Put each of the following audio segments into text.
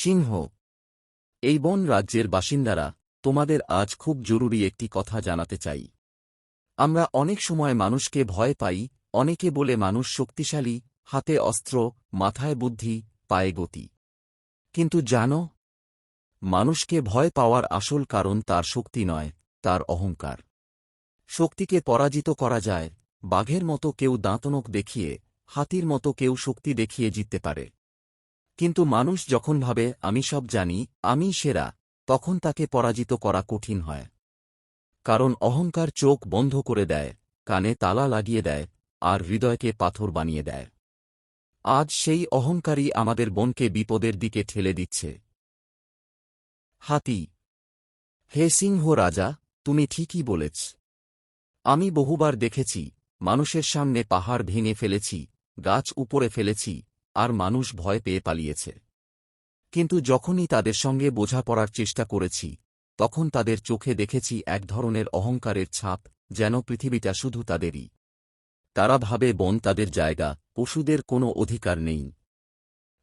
সিংহ। এই বন রাজ্যের বাসিন্দারা, তোমাদের আজ খুব জরুরি একটি কথা জানাতে চাই। আমরা অনেক সময় মানুষকে ভয় পাই, অনেকে বলে মানুষ শক্তিশালী, হাতে অস্ত্র, মাথায় বুদ্ধি, পায়ে গতি। কিন্তু জানো, মানুষকে ভয় পাওয়ার আসল কারণ তার শক্তি নয়, তার অহংকার। শক্তিকে পরাজিত করা যায়, বাঘের মতো কেউ দাঁতনক দেখিয়ে, হাতির মতো কেউ শক্তি দেখিয়ে জিততে পারে। কিন্তু মানুষ যখন ভাবে, আমি সব জানি, আমি সেরা, তখন তাকে পরাজিত করা কঠিন হয়। কারণ অহংকার চোখ বন্ধ করে দেয়, কানে তালা লাগিয়ে দেয়, আর হৃদয়কে পাথর বানিয়ে দেয়। আজ সেই অহংকারই আমাদের বনকে বিপদের দিকে ঠেলে দিচ্ছে। হাতি, হে সিংহ রাজা, তুমি ঠিকই বলেছ। আমি বহুবার দেখেছি, মানুষের সামনে পাহাড় ভেঙে ফেলেছি, গাছ উপরে ফেলেছি আর মানুষ ভয় পেয়ে পালিয়েছে। কিন্তু যখনই তাদের সঙ্গে বোঝাপড়ার চেষ্টা করেছি, তখন তাদের চোখে দেখেছি এক ধরনের অহংকারের ছাপ, যেন পৃথিবীটা শুধু তাদেরই। তারা ভাবে বন তাদের জায়গা, পশুদের কোনো অধিকার নেই।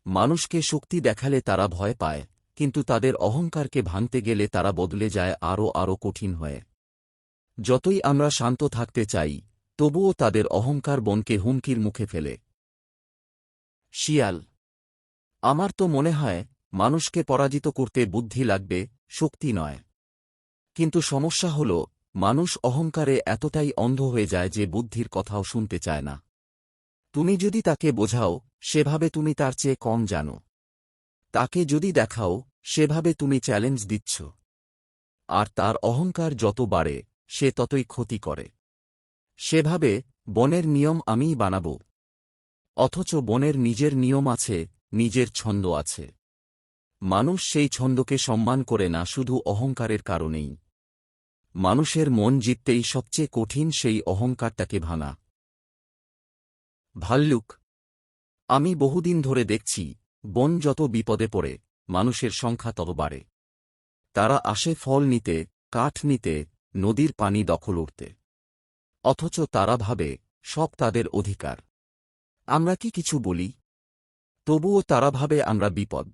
মানুষকে শক্তি দেখালে তারা ভয় পায়, কিন্তু তাদের অহংকারকে ভাঙতে গেলে তারা বদলে যায় আরও আরও কঠিন হয়ে। যতই আমরা শান্ত থাকতে চাই, তবুও তাদের অহংকার বনকে হুমকির মুখে ফেলে। শিয়াল। আমার তো মনে হয়, মানুষকে পরাজিত করতে বুদ্ধি লাগবে, শক্তি নয়। কিন্তু সমস্যা হল, মানুষ অহংকারে এতটাই অন্ধ হয়ে যায় যে বুদ্ধির কথাও শুনতে চায় না। তুমি যদি তাকে বোঝাও, সেভাবে তুমি তার চেয়ে কম জানো। তাকে যদি দেখাও, সেভাবে তুমি চ্যালেঞ্জ দিচ্ছ। আর তার অহংকার যত বাড়ে, সে ততই ক্ষতি করে। সেভাবে বনের নিয়ম আমিই বানাব। অথচ বনের নিজের নিয়ম আছে, নিজের ছন্দ আছে। মানুষ সেই ছন্দকে সম্মান করে না, শুধু অহংকারের কারণেই। মানুষের মন জিততেই সবচেয়ে কঠিন সেই অহংকারটাকে ভাঙা। ভাল্লুক, আমি বহুদিন ধরে দেখছি, বন যত বিপদে পড়ে, মানুষের সংখ্যা তত বাড়ে। তারা আসে ফল নিতে, কাঠ নিতে, নদীর পানি দখল উঠতে অথচ তারা ভাবে, সব তাদের অধিকার। আমরা কি কিছু বলি? তবুও তারা ভাবে আমরা বিপদ।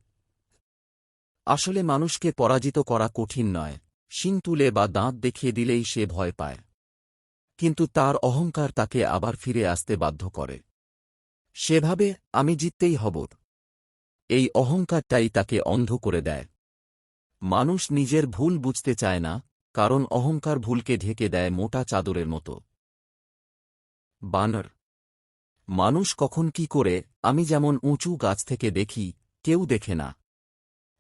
আসলে মানুষকে পরাজিত করা কঠিন নয়, শিং তুলে বা দাঁত দেখিয়ে দিলেই সে ভয় পায়। কিন্তু তার অহংকার তাকে আবার ফিরে আসতে বাধ্য করে। সেভাবে আমি জিততেই হব। এই অহংকারটাই তাকে অন্ধ করে দেয়। মানুষ নিজের ভুল বুঝতে চায় না, কারণ অহংকার ভুলকে ঢেকে দেয় মোটা চাদরের মতো। বানর মানুষ কখন কি করে, আমি যেমন উঁচু গাছ থেকে দেখি, কেউ দেখে না।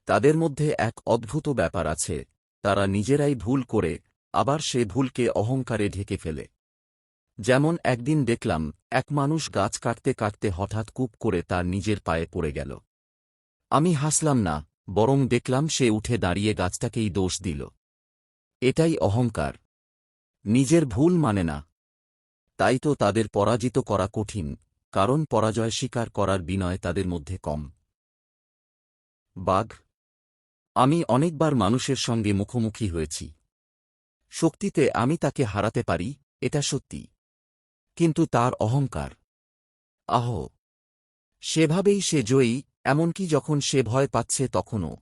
তাদের মধ্যে এক অদ্ভুত ব্যাপার আছে, তারা নিজেরাই ভুল করে, আবার সে ভুলকে অহংকারে ঢেকে ফেলে। যেমন একদিন দেখলাম, এক মানুষ গাছ কাটতে কাটতে হঠাৎ কূপ করে তার নিজের পায়ে পড়ে গেল। আমি হাসলাম না, বরং দেখলাম সে উঠে দাঁড়িয়ে গাছটাকেই দোষ দিল। এটাই অহংকার। নিজের ভুল মানে না তাই তো তাদের পরাজিত করা কঠিন, কারণ পরাজয় স্বীকার করার বিনয় তাদের মধ্যে কম। বাঘ, আমি অনেকবার মানুষের সঙ্গে মুখোমুখি হয়েছি। শক্তিতে আমি তাকে হারাতে পারি, এটা সত্যি। কিন্তু তার অহংকার। আহ, সেভাবেই সে জয়ী, এমনকি যখন সে ভয় পাচ্ছে তখনও।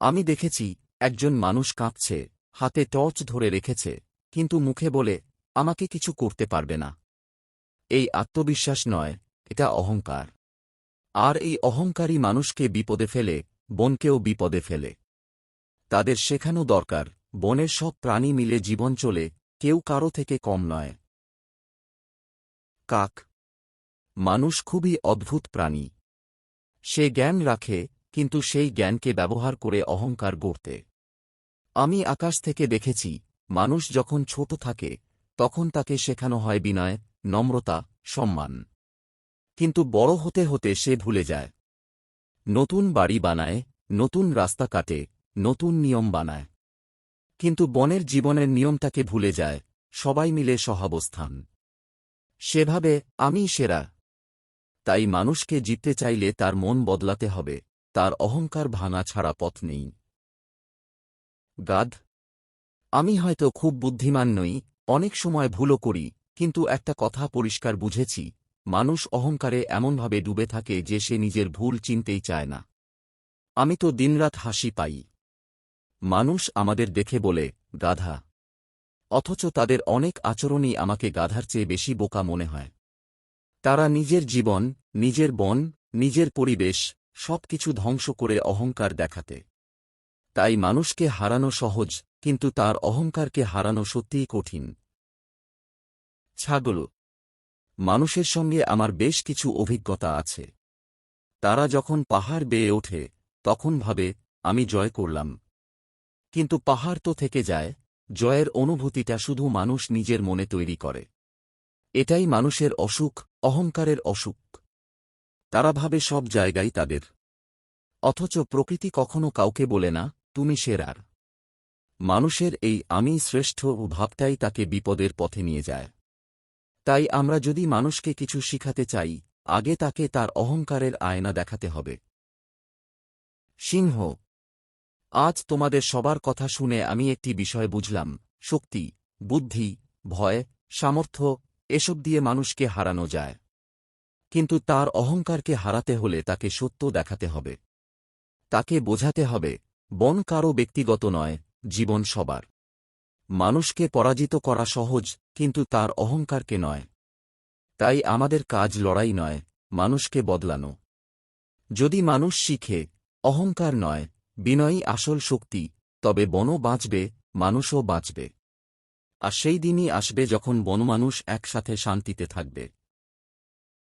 আমি দেখেছি, একজন মানুষ কাঁপছে, হাতে টর্চ ধরে রেখেছে, কিন্তু মুখে বলে আমাকে কিছু করতে পারবে না। এই আত্মবিশ্বাস নয়, এটা অহংকার। আর এই অহংকারী মানুষকে বিপদে ফেলে, বনকেও বিপদে ফেলে। তাদের শেখানো দরকার, বনের সব প্রাণী মিলে জীবন চলে, কেউ কারও থেকে কম নয়। কাক। মানুষ খুবই অদ্ভুত প্রাণী। সে জ্ঞান রাখে, কিন্তু সেই জ্ঞানকে ব্যবহার করে অহংকার গড়তে। আমি আকাশ থেকে দেখেছি, মানুষ যখন ছোট থাকে তখন তাকে শেখানো হয় বিনয়, নম্রতা, সম্মান। কিন্তু বড় হতে হতে সে ভুলে যায়। নতুন বাড়ি বানায়, নতুন রাস্তা কাটে, নতুন নিয়ম বানায়। কিন্তু বনের জীবনের নিয়মটাকে ভুলে যায়, সবাই মিলে সহাবস্থান। সেভাবে, আমি সেরা। তাই মানুষকে জিততে চাইলে তার মন বদলাতে হবে, তার অহংকার ভাঙা ছাড়া পথ নেই। গাদ আমি হয়তো খুব বুদ্ধিমান নই অনেক সময় ভুলও করি, কিন্তু একটা কথা পরিষ্কার বুঝেছি, মানুষ অহংকারে এমনভাবে ডুবে থাকে যে সে নিজের ভুল চিনতেই চায় না। আমি তো দিনরাত হাসি পাই। মানুষ আমাদের দেখে বলে, গাধা। অথচ তাদের অনেক আচরণই আমাকে গাধার চেয়ে বেশি বোকা মনে হয়। তারা নিজের জীবন, নিজের বন, নিজের পরিবেশ, সবকিছু ধ্বংস করে অহংকার দেখাতে। তাই মানুষকে হারানো সহজ, কিন্তু তার অহংকারকে হারানো সত্যিই কঠিন। ছাগল। মানুষের সঙ্গে আমার বেশ কিছু অভিজ্ঞতা আছে। তারা যখন পাহাড় বেয়ে ওঠে, তখন ভাবে, আমি জয় করলাম। কিন্তু পাহাড় তো থেকে যায়, জয়ের অনুভূতিটা শুধু মানুষ নিজের মনে তৈরি করে। এটাই মানুষের অসুখ, অহংকারের অসুখ। তারা ভাবে সব জায়গায় তাদের। অথচ প্রকৃতি কখনো কাউকে বলে না, তুমি সেরার। মানুষের এই আমি শ্রেষ্ঠ ভাবটাই তাকে বিপদের পথে নিয়ে যায়। তাই আমরা যদি মানুষকে কিছু শিখাতে চাই, আগে তাকে তার অহংকারের আয়না দেখাতে হবে। সিংহ, আজ তোমাদের সবার কথা শুনে আমি একটি বিষয় বুঝলাম, শক্তি, বুদ্ধি, ভয়, সামর্থ্য, এসব দিয়ে মানুষকে হারানো যায়। কিন্তু তার অহংকারকে হারাতে হলে তাকে সত্য দেখাতে হবে। তাকে বোঝাতে হবে, বন কারও ব্যক্তিগত নয়, জীবন সবার। মানুষকে পরাজিত করা সহজ, কিন্তু তার অহংকারকে নয়। তাই আমাদের কাজ লড়াই নয়, মানুষকে বদলানো। যদি মানুষ শিখে, অহংকার নয়, বিনয়ই আসল শক্তি, তবে বনও বাঁচবে, মানুষও বাঁচবে। আর সেই দিনই আসবে যখন বনমানুষ একসাথে শান্তিতে থাকবে।